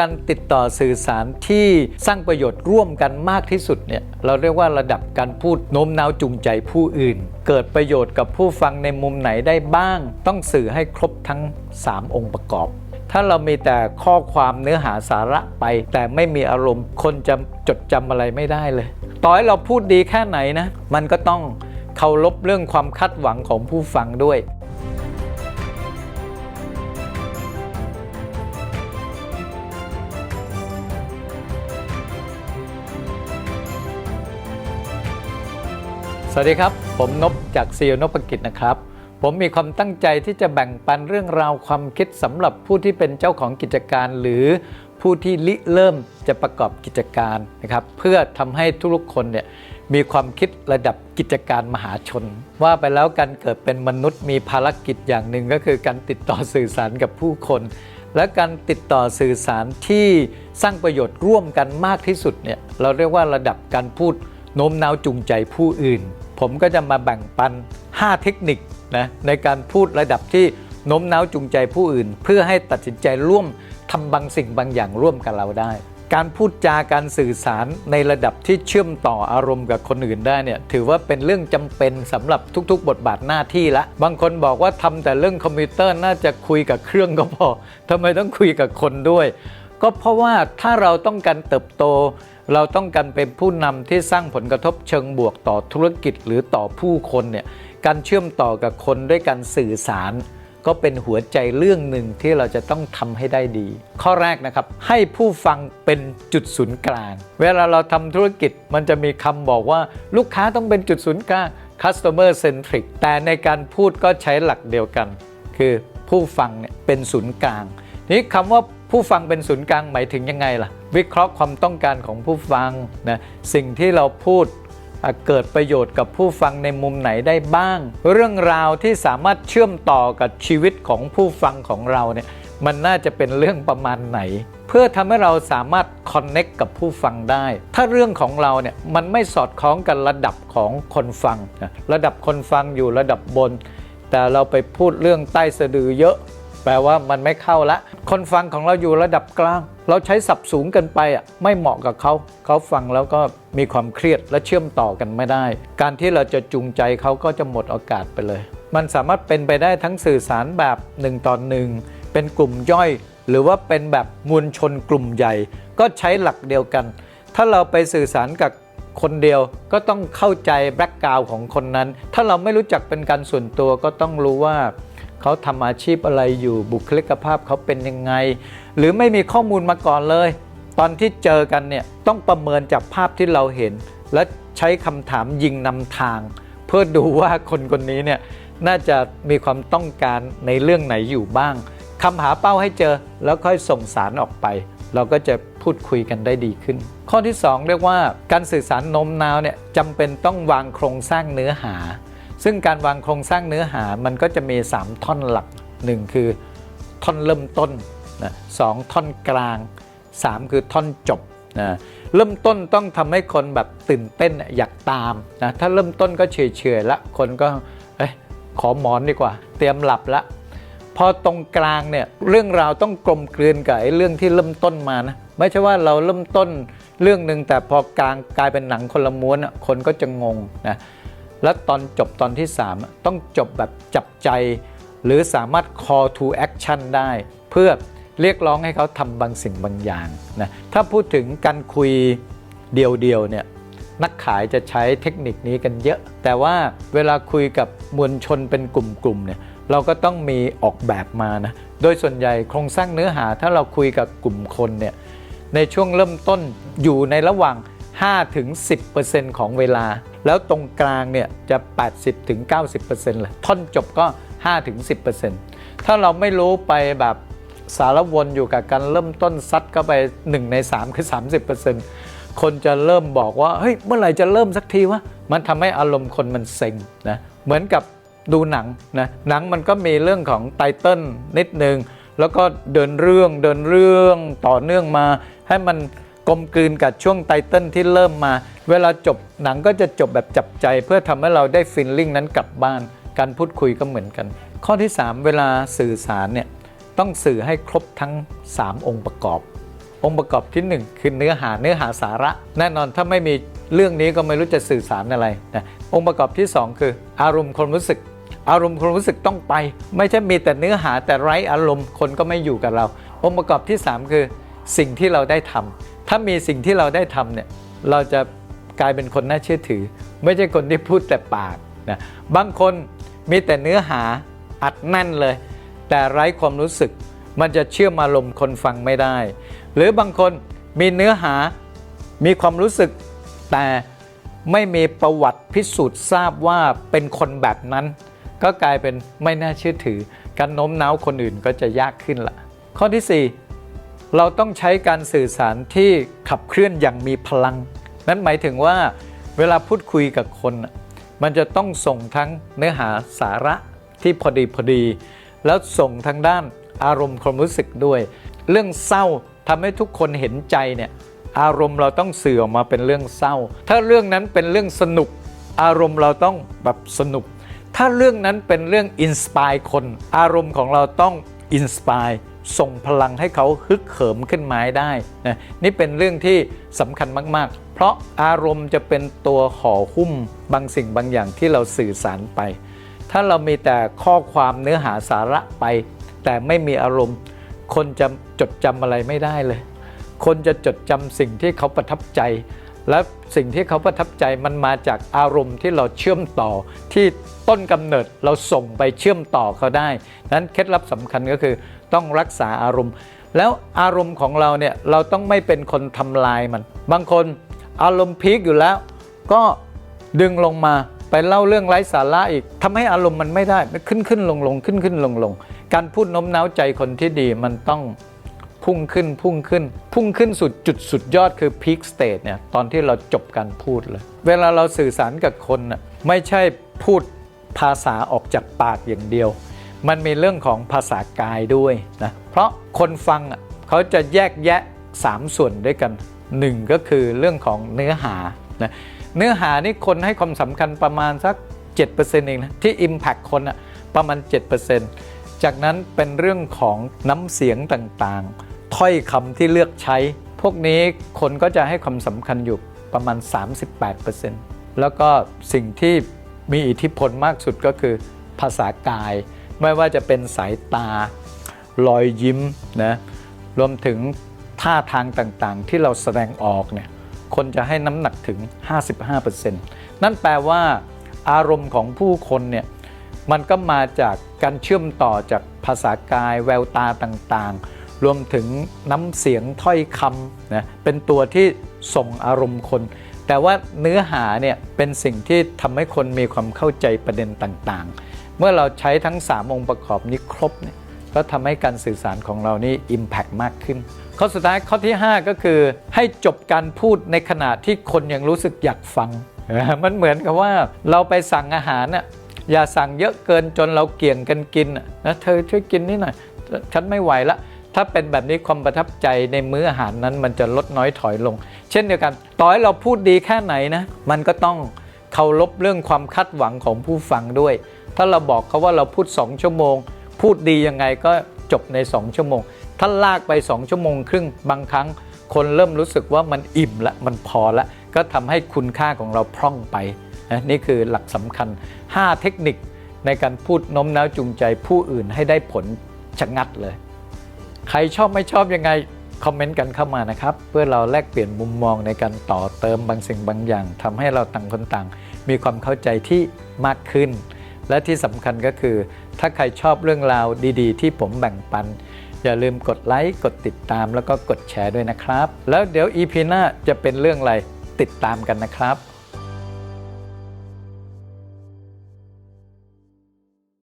การติดต่อสื่อสารที่สร้างประโยชน์ร่วมกันมากที่สุดเนี่ยเราเรียกว่าระดับการพูดโน้มน้าวจูงใจผู้อื่น เกิดประโยชน์กับผู้ฟังในมุมไหนได้บ้าง ต้องสื่อให้ครบทั้ง 3 องค์ประกอบ ถ้าเรามีแต่ข้อความเนื้อหาสาระไป แต่ไม่มีอารมณ์คนจะจดจำอะไรไม่ได้เลย ต่อให้เราพูดดีแค่ไหนนะ มันก็ต้องเคารพเรื่องความคาดหวังของผู้ฟังด้วย สวัสดีครับ ผมนบจากซีอนพกิจนะครับ ผมมีความตั้งใจที่จะแบ่งปันเรื่องราวความคิดสำหรับผู้ที่เป็นเจ้าของกิจการ หรือผู้ที่ริเริ่มจะประกอบกิจการนะครับ เพื่อทำให้ทุกคนเนี่ยมีความคิดระดับกิจการมหาชน ว่าไปแล้วการเกิดเป็นมนุษย์มีภารกิจอย่างหนึ่งก็คือการติดต่อสื่อสารกับผู้คน และการติดต่อสื่อสารที่สร้างประโยชน์ร่วมกันมากที่สุดเนี่ยเราเรียกว่าระดับการพูดโน้มน้าวจูงใจผู้อื่น ผมก็จะมาแบ่งปัน 5 เทคนิคนะในการพูดระดับที่โน้มน้าวจูงใจผู้อื่น เพื่อให้ตัดสินใจร่วมทำบางสิ่งบางอย่างร่วมกับเราได้ การพูดจาการสื่อสารในระดับที่เชื่อมต่ออารมณ์กับคนอื่นได้เนี่ยถือว่าเป็นเรื่องจำเป็นสำหรับทุกๆ บทบาทหน้าที่ละบางคนบอกว่าทำแต่เรื่องคอมพิวเตอร์น่าจะคุยกับเครื่องก็พอทำไมต้องคุยกับคนด้วย ก็เพราะว่าถ้าเราต้องการเติบโต เราต้องการเป็นผู้นำที่สร้างผลกระทบเชิงบวกต่อธุรกิจหรือต่อผู้คนเนี่ยการเชื่อมต่อกับคนด้วยการสื่อสาร ก็เป็นหัวใจเรื่องหนึ่งที่เราจะต้องทำให้ได้ดี ข้อแรกนะครับ ให้ผู้ฟังเป็นจุดศูนย์กลาง เวลาเราทำธุรกิจมันจะมีคำบอกว่า ลูกค้าต้องเป็นจุดศูนย์กลาง customer centric แต่ในการพูดก็ใช้หลักเดียวกัน คือผู้ฟังเนี่ยเป็นศูนย์กลาง นี้คำว่า ผู้ฟังเป็นศูนย์กลางหมายถึงยังไงล่ะ วิเคราะห์ความต้องการของผู้ฟังนะสิ่งที่เราพูดเกิดประโยชน์กับผู้ฟังในมุมไหนได้บ้าง เรื่องราวที่สามารถเชื่อมต่อกับชีวิตของผู้ฟังของเราเนี่ยมันน่าจะเป็นเรื่องประมาณไหน เพื่อทำให้เราสามารถคอนเน็กกับผู้ฟังได้ ถ้าเรื่องของเราเนี่ยมันไม่สอดคล้องกับระดับของคนฟัง ระดับคนฟังอยู่ระดับบน แต่เราไปพูดเรื่องใต้สะดือเยอะ แปลว่ามันไม่เข้าละ คนฟังของเราอยู่ระดับกลาง เราใช้สับสูงเกินไปอะไม่เหมาะกับเขา เขาฟังแล้วก็มีความเครียดและเชื่อมต่อกันไม่ได้ การที่เราจะจูงใจเขาก็จะหมดโอกาสไปเลย มันสามารถเป็นไปได้ทั้งสื่อสารแบบหนึ่งต่อหนึ่งเป็นกลุ่มย่อย หรือว่าเป็นแบบมวลชนกลุ่มใหญ่ ก็ใช้หลักเดียวกัน ถ้าเราไปสื่อสารกับคนเดียวก็ต้องเข้าใจแบ็กกราวของคนนั้น ถ้าเราไม่รู้จักเป็นการส่วนตัวก็ต้องรู้ว่า เขาทำอาชีพอะไรอยู่บุคลิกภาพเขาเป็นยังไง หรือไม่มีข้อมูลมาก่อนเลย ตอนที่เจอกันเนี่ยต้องประเมินจากภาพที่เราเห็น และใช้คำถามยิงนำทาง เพื่อดูว่าคนคนนี้เนี่ยน่าจะมีความต้องการในเรื่องไหนอยู่บ้างคำหาเป้าให้เจอแล้วค่อยส่งสารออกไป เราก็จะพูดคุยกันได้ดีขึ้น ข้อที่ 2 เรียกว่าการสื่อสารโน้มน้าวเนี่ยจำเป็นต้องวางโครงสร้างเนื้อหา ซึ่งการวางโครงสร้างเนื้อหามันก็จะมี 3 ท่อนหลัก 1 คือท่อนเริ่มต้นนะสองท่อนกลาง 3 คือท่อนจบนะเริ่มต้นต้องทำให้คนแบบตื่นเต้นอยากตามนะถ้าเริ่มต้นก็เฉยๆละคนก็เอ้ยขอหมอนดีกว่า เตรียมหลับละพอตรงกลางเนี่ยเรื่องราวต้องกลมกลืนกับไอ้เรื่องที่เริ่มต้นมานะไม่ใช่ว่าเราเริ่มต้นเรื่องหนึ่งแต่พอกลางกลายเป็นหนังคนละม้วนคนก็จะงงนะ แล้วตอนจบตอนที่ 3 ต้องจบแบบจับใจ หรือสามารถ call to action ได้ เพื่อเรียกร้องให้เขาทำบางสิ่งบางอย่างนะถ้าพูดถึงการคุยเดียวๆเนี่ยนักขายจะใช้เทคนิคนี้กันเยอะ แต่ว่าเวลาคุยกับมวลชนเป็นกลุ่มๆเนี่ยเราก็ต้องมีออกแบบมานะโดยส่วนใหญ่โครงสร้างเนื้อหาถ้าเราคุยกับกลุ่มคนเนี่ยในช่วงเริ่มต้นอยู่ในระหว่าง 5-10%ของเวลา แล้วตรงกลางเนี่ยจะ 80-90%เลย ท่อนจบก็ 5-10%ถ้าเราไม่รู้ไปแบบสารวนอยู่กับการเริ่มต้นซัดเข้าไป 1 ใน 3 คือ 30%คนจะเริ่มบอกว่า เฮ้ย เมื่อไหร่จะเริ่มสักทีวะ มันทำให้อารมณ์คนมันเซ็งนะ เหมือนกับดูหนังนะ หนังมันก็มีเรื่องของไตเติลนิดนึง แล้วก็เดินเรื่องเดินเรื่องต่อเนื่องมาให้มัน ลมกลืนกับช่วงไตเติลที่เริ่มมา เวลาจบหนังก็จะจบแบบจับใจ เพื่อทำให้เราได้ฟิลลิ่งนั้นกลับบ้าน การพูดคุยก็เหมือนกัน ข้อที่ 3 เวลาสื่อสารเนี่ยต้องสื่อให้ครบทั้ง 3 องค์ประกอบ องค์ประกอบที่หนึ่งคือเนื้อหาเนื้อหาสาระ แน่นอนถ้าไม่มีเรื่องนี้ก็ไม่รู้จะสื่อสารอะไรนะองค์ประกอบที่สองคืออารมณ์ความรู้สึก อารมณ์ความรู้สึกต้องไป ไม่ใช่มีแต่เนื้อหาแต่ไร้อารมณ์คนก็ไม่อยู่กับเรา องค์ประกอบที่สามคือสิ่งที่เราได้ทำ ถ้ามีสิ่งที่เราได้ทำเนี่ยเราจะกลายเป็นคนน่าเชื่อถือ ไม่ใช่คนที่พูดแต่ปากนะบางคนมีแต่เนื้อหาอัดแน่นเลย แต่ไร้ความรู้สึก มันจะเชื่อมอารมณ์คนฟังไม่ได้ หรือบางคนมีเนื้อหามีความรู้สึก แต่ไม่มีประวัติพิสูจน์ทราบว่าเป็นคนแบบนั้น ก็กลายเป็นไม่น่าเชื่อถือ การโน้มน้าวคนอื่นก็จะยากขึ้นละข้อที่ 4 เราต้องใช้การสื่อสารที่ขับเคลื่อนอย่างมีพลัง นั่นหมายถึงว่าเวลาพูดคุยกับคน มันจะต้องส่งทั้งเนื้อหาสาระที่พอดีพอดี แล้วส่งทางด้านอารมณ์ความรู้สึกด้วย เรื่องเศร้าทำให้ทุกคนเห็นใจเนี่ยอารมณ์เราต้องสื่อออกมาเป็นเรื่องเศร้า ถ้าเรื่องนั้นเป็นเรื่องสนุก อารมณ์เราต้องแบบสนุก ถ้าเรื่องนั้นเป็นเรื่องอินสปายคน อารมณ์ของเราต้องอินสปาย ส่งพลังให้เขาฮึกเหิมขึ้นมาให้ได้นะนี่เป็นเรื่องที่สำคัญมาก ๆ เพราะอารมณ์จะเป็นตัวห่อหุ้มบางสิ่งบางอย่างที่เราสื่อสารไป ถ้าเรามีแต่ข้อความเนื้อหาสาระไป แต่ไม่มีอารมณ์ คนจะจดจำอะไรไม่ได้เลย คนจะจดจำสิ่งที่เขาประทับใจ และสิ่งที่เขาประทับใจมันมาจากอารมณ์ที่เราเชื่อมต่อที่ต้นกำเนิดเราส่งไปเชื่อมต่อเขาได้นั้นเคล็ดลับสำคัญก็คือ ต้องรักษาอารมณ์ แล้วอารมณ์ของเราเนี่ยเราต้องไม่เป็นคนทำลายมัน บางคนอารมณ์พีคอยู่แล้ว ก็ดึงลงมาไปเล่าเรื่องไร้สาระอีกทำให้อารมณ์มันไม่ได้มันขึ้นขึ้นลงลงขึ้นขึ้นลงลงการพูดโน้มน้าวใจคนที่ดีมันต้องพุ่งขึ้นพุ่งขึ้น พุ่งขึ้นสุดจุดสุดยอดคือพีคสเตจเนี่ยตอนที่เราจบการพูดเลย เวลาเราสื่อสารกับคนน่ะไม่ใช่พูดภาษาออกจากปากอย่างเดียว มันมีเรื่องของภาษากายด้วยนะเพราะคนฟังเขาจะแยกแยะ 3 ส่วนด้วยกันหนึ่งก็คือเรื่องของเนื้อหานะเนื้อหานี่คนให้ความสำคัญประมาณสัก 7%เองนะที่ Impact คนอะประมาณ 7%จากนั้นเป็นเรื่องของน้ำเสียงต่างๆ ถ้อยคำที่เลือกใช้ พวกนี้คนก็จะให้ความสำคัญอยู่ประมาณ 38%แล้วก็สิ่งที่มีอิทธิพลมากสุดก็คือภาษากาย ไม่ว่าจะเป็นสายตารอยยิ้มนะรวมถึงท่าทางต่างๆ ที่เราแสดงออกเนี่ยคนจะให้น้ำหนักถึง 55%นั่นแปลว่าอารมณ์ของผู้คนเนี่ยมันก็มาจากการเชื่อมต่อจากภาษากายแววตาต่างๆ รวมถึงน้ำเสียงถ้อยคำนะเป็นตัวที่ส่งอารมณ์คน แต่ว่าเนื้อหาเนี่ยเป็นสิ่งที่ทำให้คนมีความเข้าใจประเด็นต่างๆ เมื่อเราใช้ทั้ง 3 องค์ประกอบนี้ครบเนี่ยก็ทำให้การสื่อสารของเรานี่ Impact มากขึ้น ข้อสุดท้ายข้อที่ 5 ก็คือ ให้จบการพูดในขณะที่คนยังรู้สึกอยากฟัง มันเหมือนกับว่าเราไปสั่งอาหารน่ะอย่าสั่งเยอะเกินจนเราเกี่ยงกันกินน่ะนะเธอช่วยกินนิดหน่อยฉันไม่ไหวละถ้าเป็นแบบนี้ความประทับใจในมื้ออาหารนั้น มันจะลดน้อยถอยลง เช่นเดียวกัน ต่อให้เราพูดดีแค่ไหนนะ มันก็ต้องเคารพเรื่องความคาดหวังของผู้ฟังด้วย ถ้าเราบอกเขาว่าเราพูด 2 ชั่วโมง พูดดียังไงก็จบใน 2 ชั่วโมง ถ้าลากไป 2 ชั่วโมงครึ่งบางครั้ง คนเริ่มรู้สึกว่ามันอิ่มละมันพอละ ก็ทำให้คุณค่าของเราพร่องไปนะนี่คือหลักสำคัญ 5 เทคนิคในการพูดโน้มน้าวจูงใจผู้อื่นให้ได้ผลชะงัดเลย ใครชอบไม่ชอบยังไงคอมเมนต์กันเข้ามานะครับ เพื่อเราแลกเปลี่ยนมุมมองในการต่อเติมบางสิ่งบางอย่างทำให้เราต่างคนต่าง มีความเข้าใจที่มากขึ้น และที่สำคัญก็คือ ถ้าใครชอบเรื่องราวดีๆ ที่ผมแบ่งปัน อย่าลืมกดไลค์ กดติดตามแล้วก็กดแชร์ด้วยนะครับ แล้วเดี๋ยว EP หน้าจะเป็นเรื่องอะไรติดตามกันนะครับ